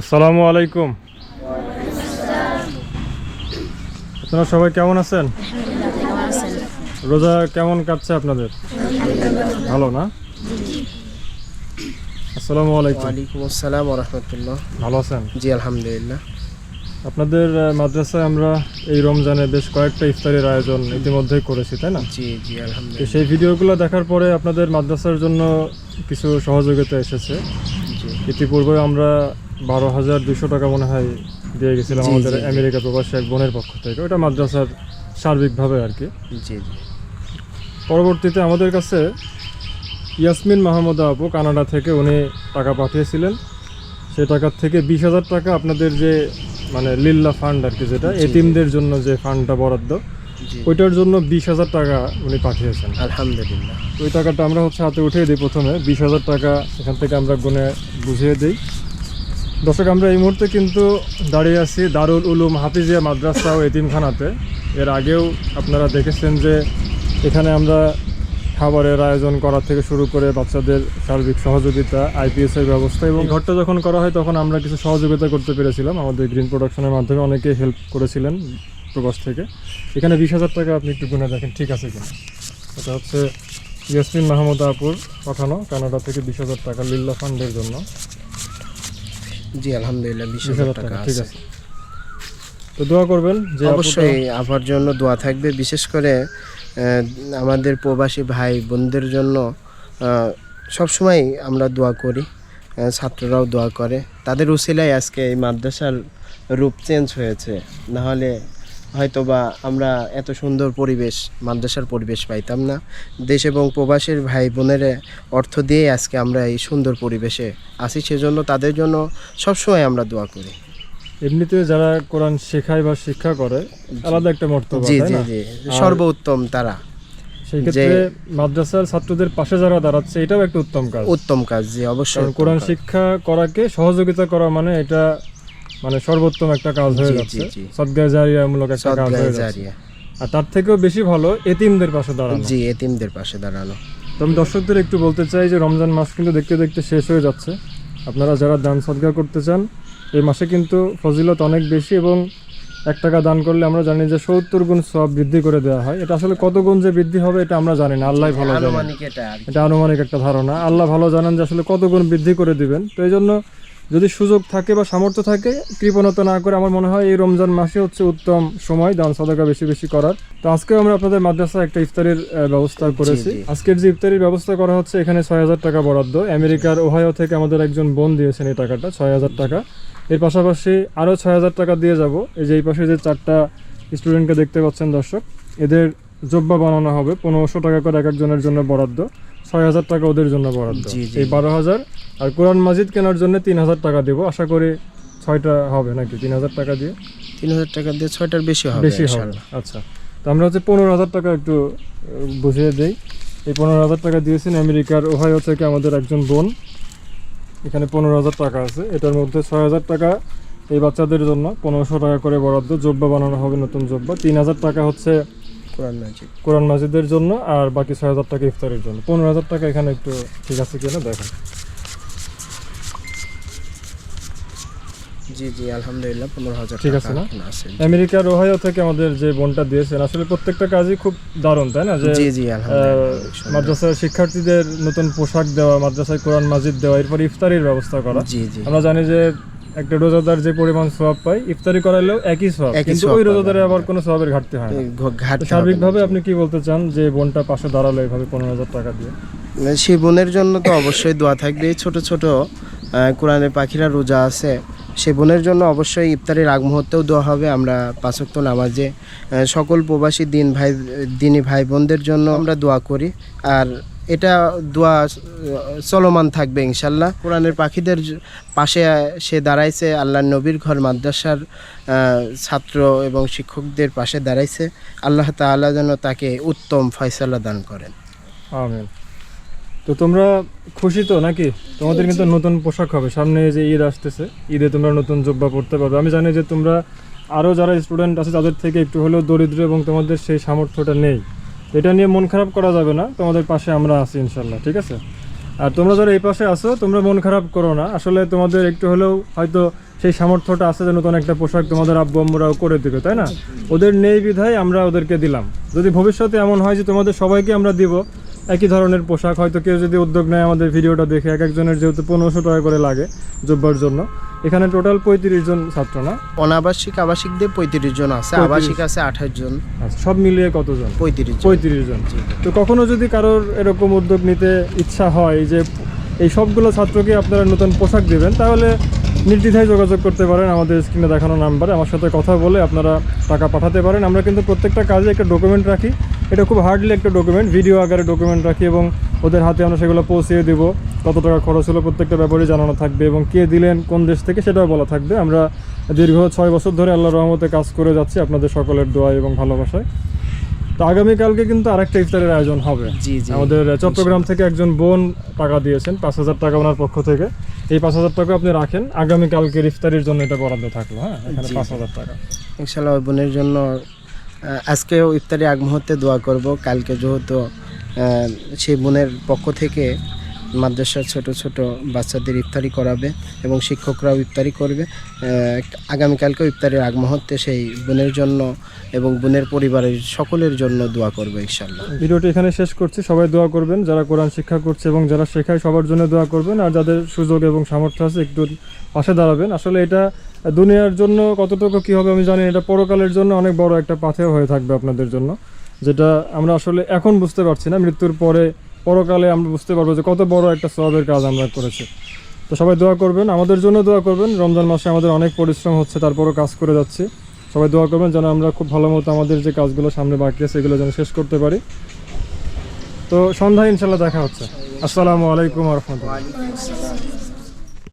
আসসালামু আলাইকুম। আপনারা সবাই কেমন আছেন? রোজা কেমন কাটছে আপনাদের? ভালো না? আসসালামু আলাইকুম। ওয়ালাইকুম আসসালাম রহমতুল্লাহ ভালো আছেন? জি আলহামদুলিল্লাহ। আপনাদের মাদ্রাসায় আমরা এই রমজানে বেশ কয়েকটা ইফতারের আয়োজন ইতিমধ্যেই করেছি তাই না? জি জি আলহামদুলিল্লাহ। সেই ভিডিওগুলো দেখার পরে আপনাদের মাদ্রাসার জন্য কিছু সহযোগিতা এসেছে। ইতিপূর্বে আমরা বারো হাজার দুশো টাকা মনে হয় দিয়ে গেছিলাম আমাদের। আমেরিকা প্রবাসী এক বোনের পক্ষ থেকে। ওটা মাদ্রাসার সার্বিকভাবে আর কি। জি পরবর্তীতে আমাদের কাছে ইয়াসমিন মাহমুদা আপু কানাডা থেকে উনি টাকা পাঠিয়েছিলেন। সেই টাকার থেকে বিশ হাজার টাকা আপনাদের যে মানে লিল্লা ফান্ড আর কি যেটা। এতিমদের জন্য যে ফান্ডটা বরাদ্দ ওইটার জন্য বিশ হাজার টাকা উনি পাঠিয়েছেন। আলহামদুলিল্লাহ। ওই টাকাটা আমরা হচ্ছে হাতে উঠিয়ে দিই প্রথমে। বিশ হাজার টাকা এখান থেকে আমরা গুনে বুঝিয়ে দিই। দর্শক, আমরা এই মুহূর্তে কিন্তু দাঁড়িয়ে আছি দারুল উলুম হাফিজিয়া মাদ্রাসা ও এতিমখানাতে। এর আগেও আপনারা দেখেছেন যে এখানে আমরা খাবারের আয়োজন করা থেকে শুরু করে বাচ্চাদের সার্বিক সহযোগিতা, আইপিএস এর ব্যবস্থা এবং ঘরটা যখন করা হয় তখন আমরা কিছু সহযোগিতা করতে পেরেছিলাম। আমাদের গ্রিন প্রোডাকশনের মাধ্যমে অনেকে হেল্প করেছিলেন প্রবাস থেকে। এখানে বিশ হাজার টাকা আপনি একটু গুনে দেখেন, ঠিক আছে কিনা? এটা হচ্ছে ইয়াসমিন মাহমুদ আপুর পাঠানো, কানাডা থেকে বিশ হাজার টাকা লিল্লা ফান্ডের জন্য। জি আলহামদুলিল্লাহ বিশ হাজার টাকা ঠিক আছে। আছে। তো দোয়া করবেন যে অবশ্যই আবার জন্য দোয়া থাকবে বিশেষ করে আমাদের প্রবাসী ভাই বোনদের জন্য সবসময় আমরা দোয়া করি ছাত্ররাও দোয়া করে। তাদের উসিলায় আজকে এই মাদ্রাসার রূপ চেঞ্জ হয়েছে। নাহলে হয়তো বা আমরা এত সুন্দর পরিবেশ মাদ্রাসার পরিবেশ পাইতাম না। দেশ এবং প্রবাসীর ভাই বোনের অর্থ দিয়ে আজকে আমরা এই সুন্দর পরিবেশে আছি সেজন্য তাদের জন্য সবসময় আমরা দোয়া করি। এমনিতে যারা কোরআন শেখায় বা শিক্ষা করে আলাদা একটা মর্তবা জি জি জি। সর্বোত্তম তারা। সেই ক্ষেত্রে মাদ্রাসার ছাত্রদের পাশে যারা দাঁড়াচ্ছে এটাও একটা উত্তম কাজ। উত্তম কাজ জি অবশ্যই কোরআন শিক্ষা করাকে সহযোগিতা করা মানে এটা মানে সর্বোত্তম একটা কাজ হয়ে যাচ্ছে। সদ্গায় জারিয়ামূলক একটা কাজ হয়ে যাচ্ছে। আর তার থেকেও বেশি ভালো এতিমদের পাশে দাঁড়ানো। জি এতিমদের পাশে দাঁড়ানো। তো আমি দর্শকদের একটু বলতে চাই যে রমজান মাস কিন্তু দেখতে দেখতে শেষ হয়ে যাচ্ছে। আপনারা যারা দান সদকা করতে চান এই মাসে কিন্তু ফজিলত অনেক বেশি এবং এক টাকা দান করলে আমরা জানি যে সত্তর গুণ সব বৃদ্ধি করে দেওয়া হয়। এটা আসলে কত গুণ যে বৃদ্ধি হবে এটা আমরা জানি না। আল্লাহ ভালো জানেন। এটা আনুমানিক একটা ধারণা। আল্লাহ ভালো জানেন যে আসলে কত গুণ বৃদ্ধি করে দিবেন। তো এই জন্য যদি সুযোগ থাকে বা সামর্থ্য থাকে কৃপণতা না করে আমার মনে হয় এই রমজান মাসে হচ্ছে উত্তম সময় দান সদকা বেশি বেশি করার। তো আজকে আমরা আপনাদের মাদ্রাসা একটা ইফতারির ব্যবস্থা করেছি। আজকের যে ইফতারির ব্যবস্থা করা হচ্ছে এখানে ছয় হাজার টাকা বরাদ্দ। আমেরিকার ওহায়ো থেকে আমাদের একজন বোন দিয়েছেন এই টাকাটা ছয় হাজার টাকা। এর পাশাপাশি আরও ছয় হাজার টাকা দিয়ে যাব। এই যে এই পাশে যে চারটা স্টুডেন্টকে দেখতে পাচ্ছেন দর্শক এদের জব্বা বানানো হবে পনেরোশো টাকা করে এক একজনের জন্য বরাদ্দ। ছয় হাজার টাকা ওদের জন্য বরাদ্দ। এই বারো হাজার আর কোরআন মাজিদ কেনার জন্য তিন হাজার টাকা দেবো। আশা করি ছয়টা হবে নাকি? তিন হাজার টাকা দিয়ে? তিন হাজার টাকা দিয়ে ছয়টার বেশি হবে বেশি হবে আচ্ছা। তো আমরা হচ্ছে পনেরো হাজার টাকা একটু বুঝিয়ে দেই। এই পনেরো হাজার টাকা দিয়েছেন আমেরিকার ওহাইও থেকে আমাদের একজন বোন। এখানে পনেরো হাজার টাকা আছে। এটার মধ্যে ছয় হাজার টাকা এই বাচ্চাদের জন্য পনেরোশো টাকা করে বরাদ্দ। জব্বা বানানো হবে নতুন জব্বা। তিন হাজার টাকা হচ্ছে কোরআন মাজিদ। কোরআন মাজিদের জন্য আর বাকি ছয় হাজার টাকা ইফতারের জন্য। পনেরো হাজার টাকা এখানে একটু ঠিক আছে কিনা দেখেন। জি জি আলহামদুলিল্লাহ পনেরো হাজার ঠিক আছে না? আমেরিকার ওহাইও থেকে আমাদের যে বোনটা দিয়েছেন আসলে প্রত্যেকটা কাজই খুব দারুণ তাই না? যে। মাদ্রাসার শিক্ষার্থীদের নতুন পোশাক দেওয়া মাদ্রাসায় কোরআন মাজিদ দেওয়া এরপর ইফতারির ব্যবস্থা করা। আমরা জানি যে একটা রোজাদার যে পরিমাণ সোয়াব পায় ইফতারি করাইলেও একই সোয়াব কিন্তু ওই রোজাদারে আবার। কোনো সোয়াবের ঘাটতি হয় না। সার্বিকভাবে আপনি কি বলতে চান যে বোনটা পাশে দাঁড়াল এইভাবে পনেরো হাজার টাকা দিয়ে? সেই বোনের জন্য তো অবশ্যই দোয়া থাকবে। ছোট ছোট কোরআনের পাখিরা রোজা আছে সে বোনের জন্য অবশ্যই ইফতারের আগ মুহূর্তেও দোয়া হবে। আমরা পাঁচক্ত নামাজে সকল প্রবাসী দিন ভাই দিনী ভাই বোনদের জন্য আমরা দোয়া করি। আর এটা দোয়া চলমান থাকবে ইনশাল্লাহ। কোরআনের পাখিদের পাশে সে দাঁড়াইছে আল্লাহ নবীর ঘর মাদ্রাসার ছাত্র এবং শিক্ষকদের পাশে দাঁড়াইছে। আল্লাহ তাআলা যেন তাকে উত্তম ফয়সালা দান করেন। আমিন। তো তোমরা খুশি তো নাকি? তোমাদের কিন্তু নতুন পোশাক হবে। সামনে যে ঈদ আসতেছে ঈদে তোমরা নতুন জব্বা পড়তে পারবে। আমি জানি যে তোমরা আরও যারা স্টুডেন্ট আছে তাদের থেকে একটু হলেও দরিদ্র এবং তোমাদের সেই সামর্থ্যটা নেই। এটা নিয়ে মন খারাপ করা যাবে না। তোমাদের পাশে আমরা আছি ইনশাল্লাহ ঠিক আছে? আর তোমরা যারা এই পাশে আসো তোমরা মন খারাপ করো না। আসলে তোমাদের একটু হলেও হয়তো সেই সামর্থ্যটা আছে যে নতুন একটা পোশাক তোমাদের আব্বু আম্মুরাও করে দিবে, তাই না? ওদের নেই বিধায় আমরা ওদেরকে দিলাম। যদি ভবিষ্যতে এমন হয় যে তোমাদের সবাইকে আমরা দিব একই ধরনের পোশাক। হয়তো কেউ যদি উদ্যোগ নেয় আমাদের ভিডিওটা দেখে এক একজনের যেহেতু পনেরোশো টাকা করে লাগে জব্বার জন্য। এখানে টোটাল পঁয়ত্রিশ জন ছাত্র না? অনাবাসিক আবাসিক দিয়ে পঁয়ত্রিশ জন আছে আবাসিক আছে আঠাশ জন। আচ্ছা, সব মিলিয়ে কতজন? পঁয়ত্রিশ পঁয়ত্রিশ জন। তো কখনো যদি কারোর এরকম উদ্যোগ নিতে ইচ্ছা হয় যে এই সবগুলো ছাত্রকে আপনারা নতুন পোশাক দেবেন তাহলে নির্দ্বিধায় যোগাযোগ করতে পারেন আমাদের স্ক্রিনে দেখানো নাম্বারে আমার সাথে কথা বলে আপনারা টাকা পাঠাতে পারেন। আমরা কিন্তু প্রত্যেকটা কাজে একটা ডকুমেন্ট রাখি। এটা খুব হার্ডলি একটা ডকুমেন্ট ভিডিও আকারে ডকুমেন্ট রাখি এবং ওদের হাতে আমরা সেগুলো পৌঁছিয়ে দেবো কত টাকা খরচ হলো প্রত্যেকটা ব্যাপারে জানানো থাকবে এবং কে দিলেন কোন দেশ থেকে সেটাও বলা থাকবে। আমরা দীর্ঘ ছয় বছর ধরে আল্লাহ রহমতে কাজ করে যাচ্ছি আপনাদের সকলের দোয়া এবং ভালোবাসায়। তো আগামীকালকে কিন্তু আরেকটা ইফতারের আয়োজন হবে। আমাদের চট্টগ্রাম থেকে একজন বোন টাকা দিয়েছেন পাঁচ হাজার টাকা ওনার পক্ষ থেকে। এই পাঁচ হাজার টাকা আপনি রাখেন আগামীকালকের ইফতারির জন্য এটা বরাদ্দ থাকল হ্যাঁ? এখানে পাঁচ হাজার টাকা। ইনশাল্লাহ বোনের জন্য আজকেও ইফতারি আগ মুহূর্তে দোয়া করব। কালকে যেহেতু সেই বোনের পক্ষ থেকে মাদ্রাসার ছোট ছোট বাচ্চাদের ইফতারি করাবে এবং শিক্ষকরাও ইফতারি করবে। আগামীকালকেও ইফতারির আগ মুহূর্তে সেই বোনের জন্য এবং বোনের পরিবারের সকলের জন্য দোয়া করবে ইনশাল্লাহ ভিডিওটি এখানে শেষ করছি। সবাই দোয়া করবেন, যারা কোরআন শিক্ষা করছে এবং যারা শেখায় সবার জন্য দোয়া করবেন আর যাদের সুযোগ এবং সামর্থ্য আছে একটু পাশে দাঁড়াবেন। আসলে এটা দুনিয়ার জন্য কতটুকু কী হবে আমি জানি এটা পরকালের জন্য অনেক বড় একটা পাথেও হয়ে থাকবে আপনাদের জন্য, যেটা আমরা আসলে এখন বুঝতে পারছি না। মৃত্যুর পরে পরকালে আমরা বুঝতে পারব যে কত বড় একটা সবের কাজ আমরা করেছি। তো সবাই দোয়া করবেন, আমাদের জন্য দোয়া করবেন। রমজান মাসে আমাদের অনেক পরিশ্রম হচ্ছে, তারপরও কাজ করে যাচ্ছি। সবাই দোয়া করবেন যেন আমরা খুব ভালো মতো আমাদের যে কাজগুলো সামনে বাকি আছে সেগুলো যেন শেষ করতে পারি। তো সন্ধ্যায় ইনশাল্লাহ দেখা হচ্ছে। আসসালামু আলাইকুম রহমতুল্লাহ।